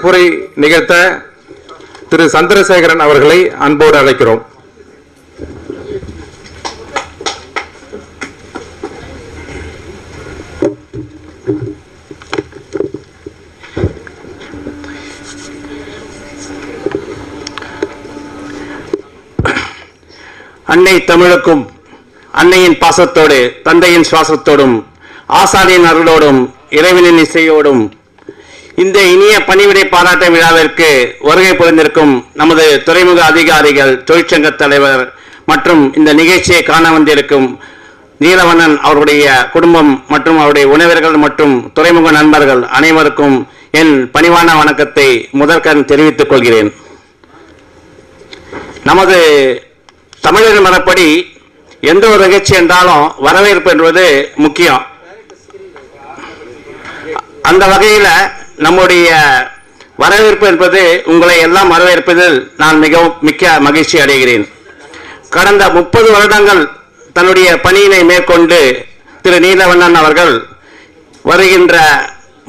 புரை நிகழ்த்த திரு சந்திரசேகரன் அவர்களை அன்போடு அழைக்கிறோம். அன்னை தமிழுக்கும் அன்னையின் பாசத்தோடு தந்தையின் சுவாசத்தோடும் ஆசாரியின் அருளோடும் இறைவனின் இசையோடும் இந்த இனிய பணிவிடை பாராட்ட விழாவிற்கு வருகை புரிந்திருக்கும் நமது துறைமுக அதிகாரிகள் தொழிற்சங்க தலைவர் மற்றும் இந்த நிகழ்ச்சியை காண வந்திருக்கும் நீலவண்ணன் அவருடைய குடும்பம் மற்றும் அவருடைய உணவர்கள் மற்றும் துறைமுக நண்பர்கள் அனைவருக்கும் என் பணிவான வணக்கத்தை முதற்கண் தெரிவித்துக் கொள்கிறேன். நமது தமிழர் மரப்படி எந்த ஒரு நிகழ்ச்சி என்றாலும் வரவேற்பு என்பது முக்கியம். அந்த வகையில் நம்முடைய வரவேற்பு என்பது உங்களை எல்லாம் வரவேற்பதில் நான் மிகவும் மிக்க மகிழ்ச்சி அடைகிறேன். கடந்த முப்பது வருடங்கள் தன்னுடைய பணியினை மேற்கொண்டு திரு நீலவண்ணன் அவர்கள் வருகின்ற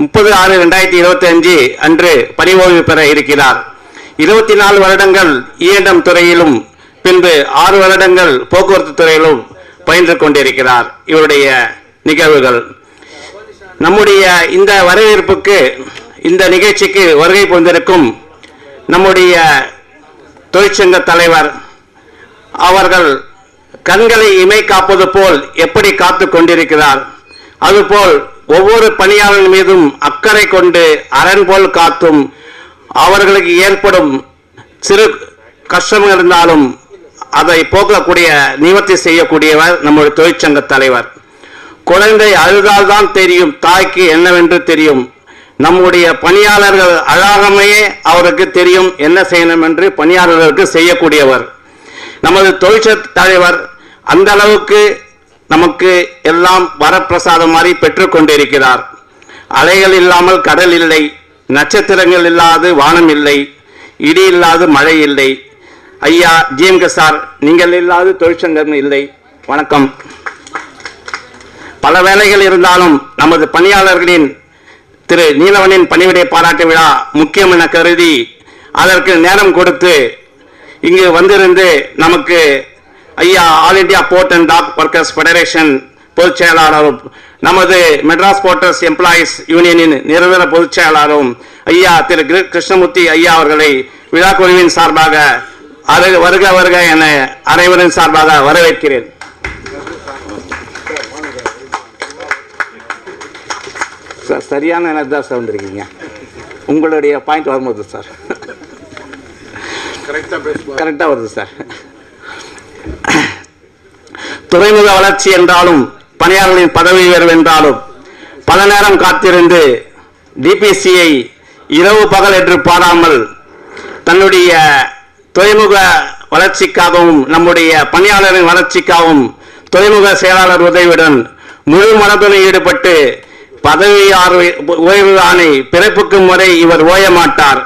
முப்பது ஆறு ரெண்டாயிரத்தி இருபத்தி அஞ்சு அன்று பணி ஓய்வு பெற இருக்கிறார். இருபத்தி நாலு வருடங்கள் இஎன்எம் துறையிலும் பின்பு ஆறு வருடங்கள் போக்குவரத்து துறையிலும் பயின்று கொண்டிருக்கிறார் இவருடைய நிகழ்வுகள். நம்முடைய இந்த வரவேற்புக்கு இந்த நிகழ்ச்சிக்கு வருகை புரிந்திருக்கும் நம்முடைய தொழிற்சங்க தலைவர் அவர்கள் கண்களை இமை காப்பது போல் எப்படி காத்து கொண்டிருக்கிறார். அதுபோல் ஒவ்வொரு பணியாளர் மீதும் அக்கறை கொண்டு அரண் போல் காத்தும் அவர்களுக்கு ஏற்படும் சிறு கஷ்டம் இருந்தாலும் அதை போக்கக்கூடிய நிவர்த்தி செய்யக்கூடியவர் நம்முடைய தொழிற்சங்க தலைவர். குழந்தை அழுதால்தான் தெரியும் தாய்க்கு என்னவென்று தெரியும். நம்முடைய பணியாளர்கள் அழாகமையே அவருக்கு தெரியும் என்ன செய்யணும் என்று பணியாளர்களுக்கு செய்யக்கூடியவர். நமது தொழிற்சங்க தலைவர் அந்த அளவுக்கு நமக்கு எல்லாம் வரப்பிரசாதம் மாதிரி பெற்றுக்கொண்டிருக்கிறார் அலைகள் இல்லாமல் கடல் இல்லை நட்சத்திரங்கள் இல்லாது வானம் இல்லை இடி இல்லாது மழை இல்லை. ஐயா ஜிஎம்கே சார் நீங்கள் இல்லாது தொழிற்சங்கம் இல்லை. வணக்கம். பல வேலைகள் இருந்தாலும் நமது பணியாளர்களின் திரு நீலவனின் பணிவிடை பாராட்டு விழா முக்கியம் என கருதி அதற்கு நேரம் கொடுத்து இங்கு வந்திருந்து நமக்கு ஐயா all India port and dock workers federation பொதுச் செயலாளரும் நமது மெட்ராஸ் போர்ட்டர்ஸ் எம்ப்ளாயீஸ் யூனியனின் நிரந்தர பொதுச் செயலாளரும் ஐயா திரு கிருஷ்ணமூர்த்தி ஐயா அவர்களை விழா குழுவின் சார்பாக அரு- வருக வருக என அனைவரின் சார்பாக வரவேற்கிறேன். சார் சரியான எனக்கு தான் சார் வந்திருக்கீங்க. உங்களுடைய பாயிண்ட் வரும்போது சார். கரெக்டாக வருது சார். துறைமுக வளர்ச்சி என்றாலும் பணியாளர்களின் பதவி உயர்வு என்றாலும் பல நேரம் காத்திருந்து டிபிசியை இரவு பகல் என்று பாராமல் தன்னுடைய துறைமுக வளர்ச்சிக்காகவும் நம்முடைய பணியாளரின் வளர்ச்சிக்காகவும் துறைமுக செயலாளர் உதவியுடன் முழு மனதுடன் ஈடுபட்டு பதவி ஆர்வை- ஓய்வு ஆணை பிறப்புக்கும் முறை இவர் ஓய மாட்டார்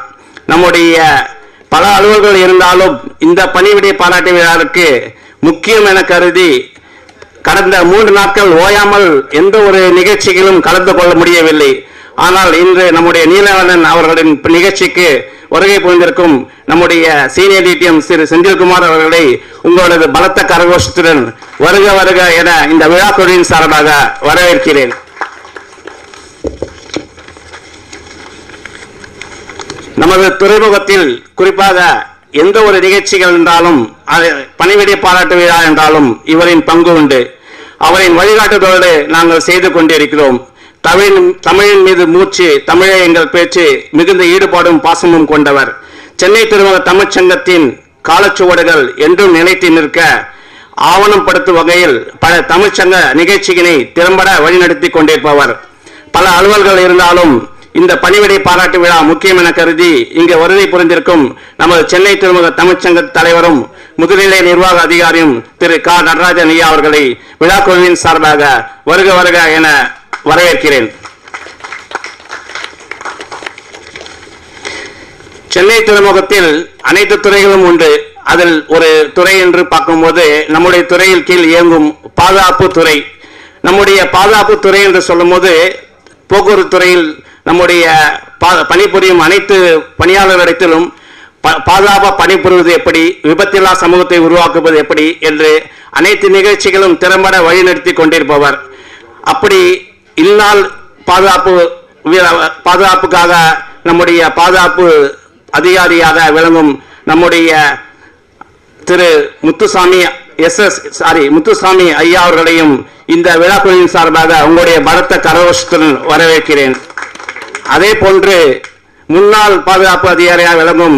நம்முடைய பல அலுவல்கள் இருந்தாலும் இந்த பணிவிடை பாராட்டு விழாவிற்கு முக்கியம் என கருதி கடந்த மூன்று நாட்கள் ஓயாமல் எந்த ஒரு நிகழ்ச்சிகளும் கலந்து கொள்ள முடியவில்லை. ஆனால் இன்று நம்முடைய நீலவண்ணன் அவர்களின் நிகழ்ச்சிக்கு வருகை புரிந்திருக்கும் நம்முடைய சீனியர் டிடிஎம் திரு செந்தில்குமார் அவர்களை உங்களது பலத்த கரகோஷத்துடன் வருக வருக என இந்த விழாக்குழுவின் சார்பாக வரவேற்கிறேன். நமது துறைமுகத்தில் குறிப்பாக எந்த ஒரு நிகழ்ச்சிகள் என்றாலும் அது பணிவிடை பாராட்டு விழா என்றாலும் இவரின் பங்கு உண்டு. அவரின் வழிகாட்டுதலோடு நாங்கள் செய்து கொண்டிருக்கிறோம். தமிழின் தமிழின் மீது மூச்சு தமிழே எங்கள் பேச்சு மிகுந்த ஈடுபாடும் பாசமும் கொண்டவர். சென்னை திருமுக தமிழ்ச்சங்கத்தின் காலச்சுவடுகள் என்றும் நிலைத்து நிற்க ஆவணப்படுத்தும் வகையில் பல தமிழ்ச்சங்க நிகழ்ச்சியினை திறம்பட வழிநடத்தி கொண்டிருப்பவர். பல அலுவல்கள் இருந்தாலும் இந்த பணிவிடை பாராட்டு விழா முக்கியம் என கருதி இங்கு வருகை புரிந்திருக்கும் நமது சென்னை திருமுக தமிழ்ச்சங்க தலைவரும் முதுநிலை நிர்வாக அதிகாரியும் திரு க. நடராஜன் ஐயா அவர்களை விழா குழுவின் சார்பாக வருக வருக என வரவேற்கிறேன். சென்னை துறைமுகத்தில் அனைத்து துறைகளும் உண்டு. அதில் ஒரு துறை என்று பார்க்கும்போது நம்முடைய துறையில் கீழ் இயங்கும் பாதுகாப்பு துறை. நம்முடைய பாதுகாப்பு துறை என்று சொல்லும்போது போக்குவரத்து துறையில் நம்முடைய பா- பணிபுரியும் அனைத்து பணியாளர்களிடத்திலும் ப- பாதுகாப்பாக பணிபுரிவது எப்படி? விபத்தில்லா சமூகத்தை உருவாக்குவது எப்படி? என்று அனைத்து நிகழ்ச்சிகளும் திறம்பட வழிநடத்தி கொண்டிருப்பவர். அப்படி இந்நாள் பாதுகாப்பு பாதுகாப்புக்காக நம்முடைய பாதுகாப்பு அதிகாரியாக விளங்கும் நம்முடைய திரு Muthusamy S S sorry Muthusamy ஐயா அவர்களையும் இந்த விழாக்குழுவின் சார்பாக உங்களுடைய பலத்த கரகோஷத்துடன் வரவேற்கிறேன். அதே போன்று முன்னாள் பாதுகாப்பு அதிகாரியாக விளங்கும்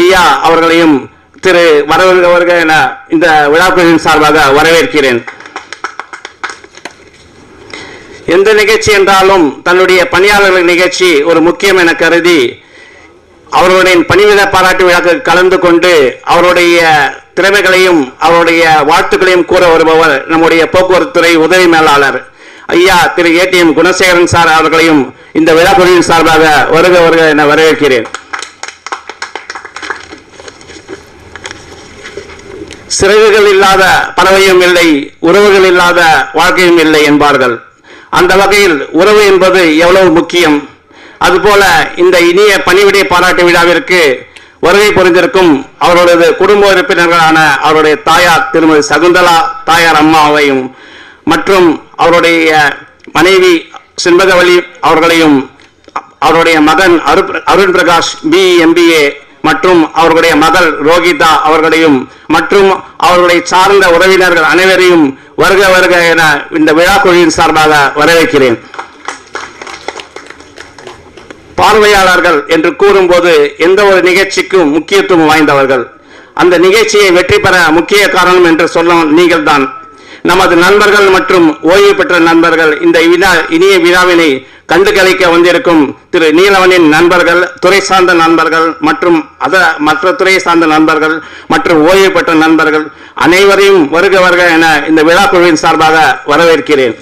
ஐயா அவர்களையும் திரு வரவருக என இந்த விழாக்குழுவின் சார்பாக வரவேற்கிறேன். எந்த நிகழ்ச்சி என்றாலும் தன்னுடைய பணியாளர்கள் நிகழ்ச்சி ஒரு முக்கியம் என கருதி அவர்களுடைய பணிவித பாராட்டு விழாக்கு கலந்து கொண்டு அவருடைய திறமைகளையும் அவருடைய வாழ்த்துக்களையும் கூற வருபவர் நம்முடைய போக்குவரத்து துறை உதவி மேலாளர். ஐயா திரு ஏடிஎம் குணசேகரன் சார் அவர்களையும் இந்த விழா விழாக்குழுவின் சார்பாக வருக வருக என வரவேற்கிறேன். சிறகுகள் இல்லாத பறவையும் இல்லை உறவுகள் இல்லாத வாழ்க்கையும் இல்லை என்பார்கள். அந்த வகையில் உறவு என்பது எவ்வளவு முக்கியம்? அதுபோல இந்த இனிய பணிவிடை பாராட்டு விழாவிற்கு வருகை புரிந்திருக்கும் அவர்களது குடும்ப உறுப்பினர்களான அவருடைய தாயார் திருமதி சகுந்தலா தாயார் அம்மாவையும் மற்றும் அவருடைய மனைவி செண்பகவலி அவர்களையும் அவருடைய மகன் அருண் அருண் பிரகாஷ் பி எம்பிஏ மற்றும் அவர்களுடைய மகள் ரோகிதா அவர்களையும் மற்றும் அவர்களுடைய சார்ந்த உறவினர்கள் அனைவரையும் வருக வருக என இந்த விழா குழுவின் சார்பாக வரவேற்கிறேன். பார்வையாளர்கள் என்று கூறும்போது எந்த ஒரு நிகழ்ச்சிக்கும் முக்கியத்துவம் வாய்ந்தவர்கள். அந்த நிகழ்ச்சியை வெற்றி பெற முக்கிய காரணம் என்று சொல்ல நீங்கள் தான் நமது நண்பர்கள் மற்றும் ஓய்வு பெற்ற நண்பர்கள் இந்த விழா இனிய விழாவினை கண்டு கழிக்க வந்திருக்கும் திரு நீலவனின் நண்பர்கள் துறை சார்ந்த நண்பர்கள் மற்றும் அத மற்ற துறை சார்ந்த நண்பர்கள் மற்றும் ஓய்வு பெற்ற நண்பர்கள் அனைவரையும் வருக வருக என இந்த விழா குழுவின் சார்பாக வரவேற்கிறேன்.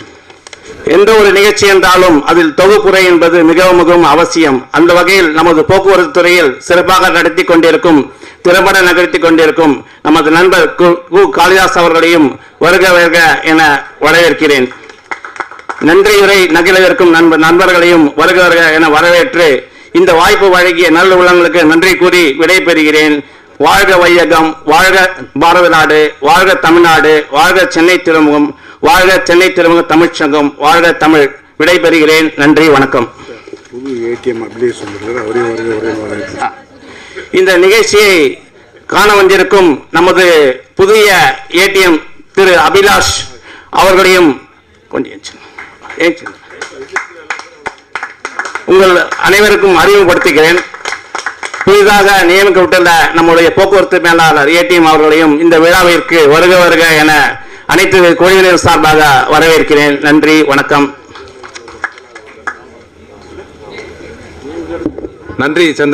எந்த ஒரு நிகழ்ச்சி என்றாலும் அதில் தொகுப்புரை என்பது மிகவும் மிகவும் அவசியம். அந்த வகையில் நமது போக்குவரத்து துறையில் சிறப்பாக நடத்தி கொண்டிருக்கும் திறம்பட நகர்த்தி கொண்டிருக்கும் நமது நண்பர் கு காளிதாஸ் அவர்களையும் வருக வருக என வரவேற்கிறேன். நன்றியுரை நகிழவிருக்கும் நண்பர் நண்பர்களையும் வருக வருக என வரவேற்று இந்த வாய்ப்பு வழங்கிய நல்ல உள்ளங்களுக்கு நன்றி கூறி விடைபெறுகிறேன். வாழ்க வையகம் வாழ்க பாரத நாடு வாழ்க தமிழ்நாடு வாழ்க சென்னை திருமுகம் வாழ்க சென்னை திருமுக தமிழ்ச்சங்கம் வாழ்க தமிழ். விடைபெறுகிறேன். நன்றி வணக்கம். புது ஏடிஎம் அப்படியே வந்திருக்காரு அவரே இந்த நிகழ்ச்சியை காண வந்திருக்கும் நமது புதிய ஏடிஎம் திரு அபிலாஷ் அவர்களையும் கொஞ்சம் உங்கள் அனைவருக்கும் அறிமுகப்படுத்துகிறேன் புதிதாக நியமிக்கப்பட்டுள்ள நம்முடைய போக்குவரத்து மேலாளர் ஏடிஎம் அவர்களையும் இந்த விழாவிற்கு வருக வருக என அனைத்து குழுவினர் சார்பாக வரவேற்கிறேன். நன்றி வணக்கம். நன்றி சந்திர